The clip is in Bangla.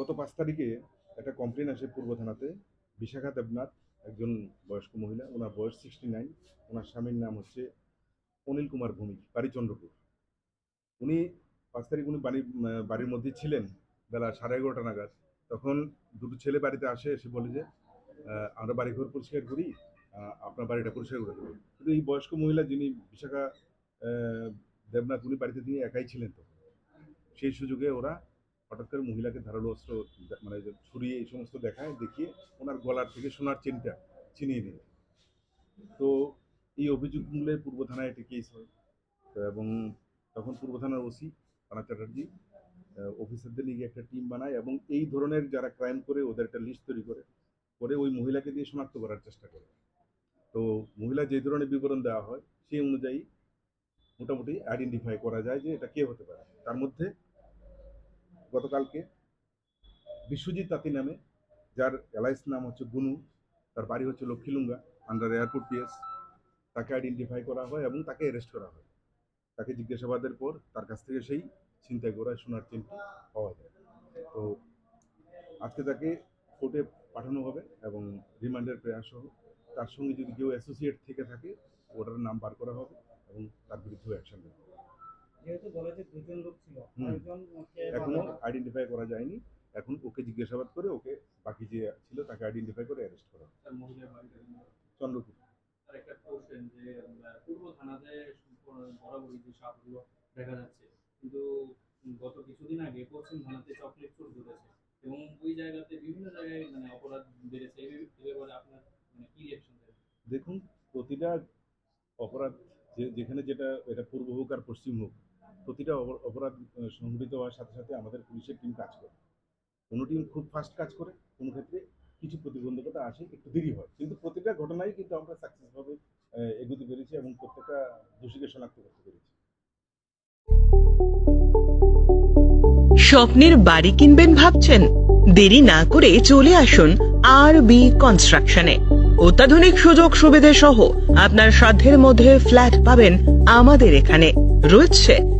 গত পাঁচ তারিখে একটা কমপ্লেন আসে পূর্ব থানাতে। বিশাখা দেবনাথ, একজন বয়স্ক মহিলা, ওনার বয়স সিক্সটি নাইন ওনার স্বামীর নাম হচ্ছে অনিল কুমার ভৌমিক, বাড়ি চন্দ্রপুর। উনি পাঁচ তারিখ উনি বাড়ি বাড়ির মধ্যে ছিলেন বেলা সাড়ে এগারোটা নাগাদ। তখন দুটো ছেলে বাড়িতে আসে, এসে বলে যে আমরা বাড়িঘর পরিষ্কার করি আপনার বাড়িটা পরিষ্কার করে দেবো। কিন্তু এই বয়স্ক মহিলা যিনি বিশাখা দেবনাথ উনি বাড়িতে তিনি একাই ছিলেন তো সেই সুযোগে ওরা হঠাৎ করে মহিলাকে ধারালো অস্ত্র মানে যে ছুরি এই সমস্ত দেখায়, দেখিয়ে ওনার গলার থেকে সোনার চেনটা ছিনিয়ে নিল। তো এই অভিযোগ মূলে পূর্ব থানায় একটি কেস হয়। এবং তখন পূর্ব থানার ওসি রানা চ্যাটার্জি অফিসারদের নিয়ে একটা টিম বানায় এবং এই ধরনের যারা ক্রাইম করে, ওদের একটা লিস্ট তৈরি করে করে ওই মহিলাকে দিয়ে শনাক্ত করার চেষ্টা করে। তো মহিলা যে ধরনের বিবরণ দেওয়া হয়, সেই অনুযায়ী মোটামুটি আইডেন্টিফাই করা যায় যে এটা কে হতে পারে। তার মধ্যে গতকালকে বিশ্বজিৎ তাঁতি নামে, যার এলআইস নাম হচ্ছে গুনু, তার বাড়ি হচ্ছে লক্ষ্মীলুঙ্গা আন্ডার এয়ারপোর্ট পিএস তাকে আইডেন্টিফাই করা হয় এবং তাকে অ্যারেস্ট করা হয়। তাকে জিজ্ঞাসাবাদের পর তার কাছ থেকে সেই ছিনতাই করা সোনার চেনটি পাওয়া যায়। তো আজকে তাকে কোর্টে পাঠানো হবে এবং রিমান্ডের প্রয়াস সহ তার সঙ্গে যদি কেউ অ্যাসোসিয়েট থেকে থাকে ওটার নাম বার করা হবে এবং তার বিরুদ্ধে অ্যাকশন নেওয়া হবে। যেহেতু বলে যে দুজন লোক ছিল কে এখনও আইডেন্টিফাই করা যায়নি। এখন ওকে জিজ্ঞাসাবাদ করে ওকে বাকি যে ছিল তাকে আইডেন্টিফাই করে অ্যারেস্ট করা চন্দ্রপুর। তার একটা কোশ্চেন যে পূর্ব থানাতে বরাবরই যে সাপগুলো দেখা যাচ্ছে কিন্তু গত কিছুদিন আগে পশ্চিম থানাতে চকলেট চোর ধরেছে এবং ওই জায়গাতে বিভিন্ন জায়গায় মানে অপরাধ বেড়েছে। এই এই ব্যাপারে আপনার মানে কি রিয়াকশন দেখুন প্রতিটা অপরাধ যেখানে যেটা এটা পূর্ব হোক আর পশ্চিম হোক প্রতিটা অপ- অপরাধ সংঘটিত হওয়ার সাথে সাথে আমাদের পুলিশের টিম কাজ করে। কোনো টিম খুব ফাস্ট কাজ করে, কোনো ক্ষেত্রে কিছু প্রতিবন্ধকতা আসে, একটু দেরি হয়। কিন্তু প্রতিটা ঘটনায় কিন্তু আমরা সাকসেসভাবে এগোতে পেরেছি এবং প্রত্যেকটা দোষীকে শনাক্ত করতে পেরেছি। স্বপ্নের বাড়ি কিনবেন ভাবছেন? দেরি না করে চলে আসুন আর বি কনস্ট্রাকশনে অত্যাধুনিক সুযোগ সুবিধে সহ আপনার সাধ্যের মধ্যে ফ্ল্যাট পাবেন আমাদের এখানে। রয়েছে